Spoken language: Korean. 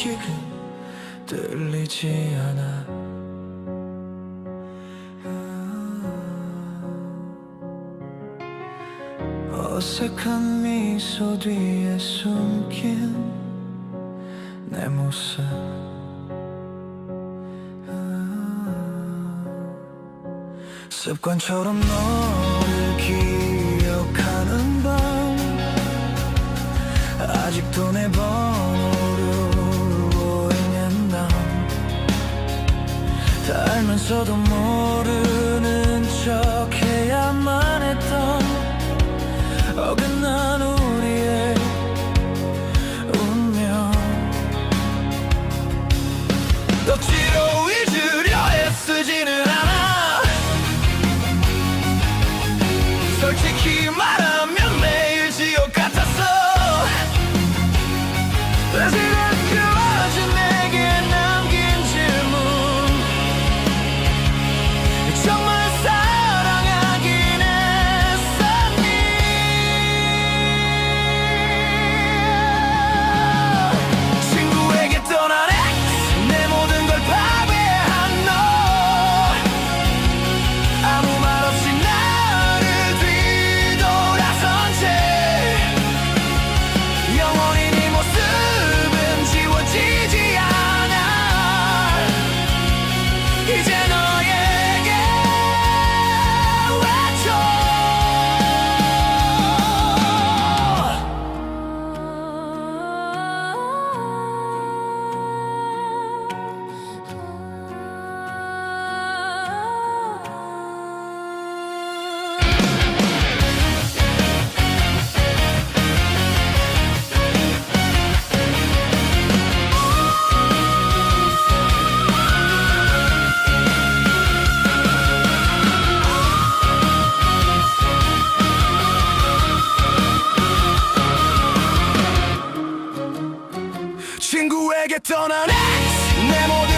지금 들리지 않아. 어색한 미소 뒤에 숨긴 내 모습. 습관처럼 너를 기억하는 밤 아직도 내 번호 다 알면서도 모르는 척 해야만 했던 누구에게 떠나네 내 모든